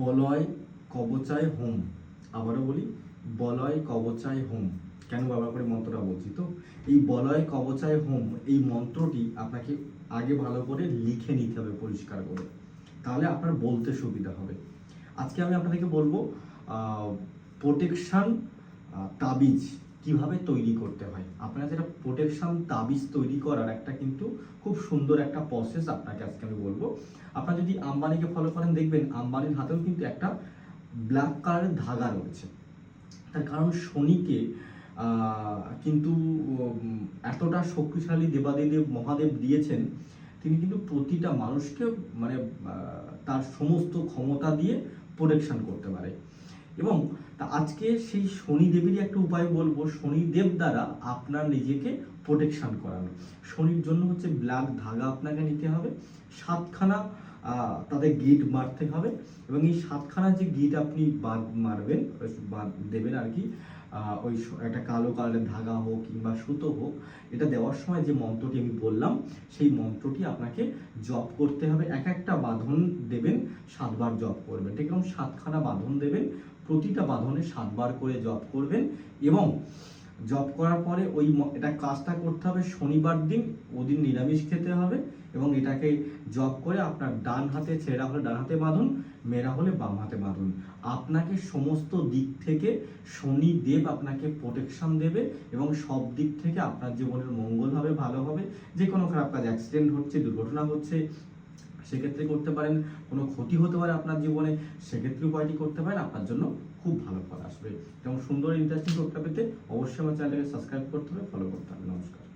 বলয় কবচায় হোম। আবারও বলি, বলয় কবচায় হোম। কেন ব্যবহার করে মন্ত্রটা বলছি? তো এই বলয় কবচায় হোম, এই মন্ত্রটি আপনাকে আগে ভালো করে লিখে নিতে হবে পরিষ্কার করে। তাহলে আপনার বলতে সুবিধা হবে। আজকে আমি আপনাদেরকে বলব প্রোটেকশন তাবিজ। কীভাবে তৈরি করতে হয়? আপনারা যেটা প্রোটেকশন তাবিজ তৈরি করার একটা কিন্তু খুব সুন্দর একটা প্রসেস আপনাকে আজকে আমি বলব। আপনারা যদি আম্বানিকে ফলো করেন, দেখবেন আম্বানির হাতেও কিন্তু একটা ব্ল্যাক কালারের ধাগা রয়েছে। তার কারণ শনিকে কিন্তু এতটা শক্তিশালী দেবাদেব মহাদেব দিয়েছেন, তিনি কিন্তু প্রতিটা মানুষকে মানে তার সমস্ত ক্ষমতা দিয়ে প্রোটেকশন করতে পারে। এবং আজকে সেই শনিদেবেরই একটা উপায় বলব শনিদেব দ্বারা আপনার নিজেকে প্রোটেকশন করানো। শনির জন্য হচ্ছে ব্ল্যাক ধাগা আপনাকে নিতে হবে, সাতখানা তাদের গিট মারতে হবে এবং এই সাতখানা যে গিট আপনি বাদ মারবেন বাদ দেবেন আর কি ওই একটা কালো কালারের ধাগা হোক কিংবা সুতো হোক, এটা দেওয়ার সময় যে মন্ত্রটি আমি বললাম, সেই মন্ত্রটি আপনাকে জপ করতে হবে। এক একটা বাঁধন দেবেন, সাতবার জপ করবেন। ঠিক এরকম সাতখানা বাঁধন দেবেন, প্রতিটা বাঁধনে সাতবার করে জপ করবেন এবং জপ করার পরে ওই এটা কাজটা করতে হবে শনিবার দিন, ওদিন নিরামিষ খেতে হবে এবং এটাকে জপ করে আপনার ডান হাতে ছেঁড়া হলে ডান হাতে বাঁধুন মেয়েরা হলে বাম হাতে বাঁধুন। আপনাকে সমস্ত দিক থেকে শনি দেব আপনাকে প্রোটেকশন দেবে এবং সব দিক থেকে আপনার জীবনের মঙ্গল হবে, ভালো হবে। যে কোনো খারাপ কাজ অ্যাক্সিডেন্ট হচ্ছে, দুর্ঘটনা হচ্ছে সেক্ষেত্রে করতে পারেন, কোনো ক্ষতি হতে পারে আপনার জীবনে, সেক্ষেত্রে উপায়টি করতে পারেন, আপনার জন্য খুব ভালো ফল আসবে। এবং সুন্দর ইন্টারেস্টিং তথ্য পেতে অবশ্যই আমার চ্যানেলকে সাবস্ক্রাইব করতে হবে ফলো করতে হবে। নমস্কার।